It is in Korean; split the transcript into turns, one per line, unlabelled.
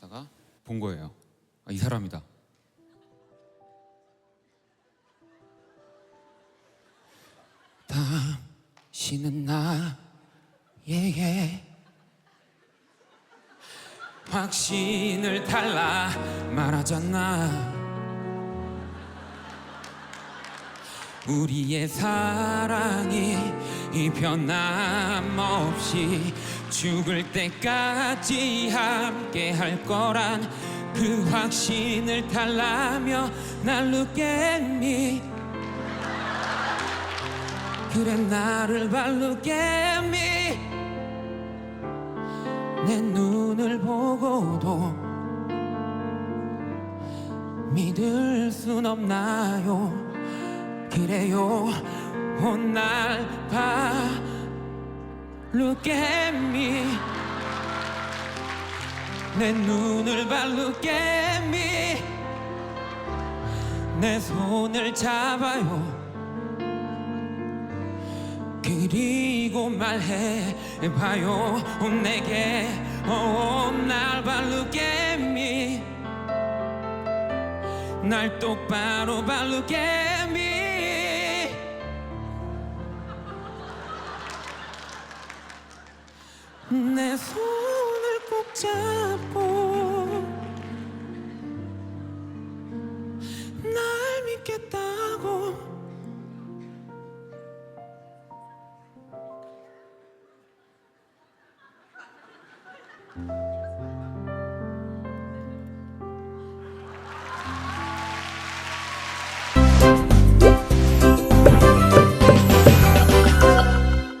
하다가 본 거예요. 아, 이 사람이다. 당신은 나에게 확신을 달라 말하잖아. 우리의 사랑이 이 변함없이 죽을 때까지 함께 할 거란 그 확신을 달라며 날 look 그래 나를 봐 look 내 눈을 보고도 믿을 순 없나요? 그래요 온날 봐 Look at me 내 눈을 봐 Look at me 내 손을 잡아요 그리고 말해봐요 내게 온날봐 Look at me 날 똑바로 봐 Look at me 내 손을 꼭 잡고 날 믿겠다고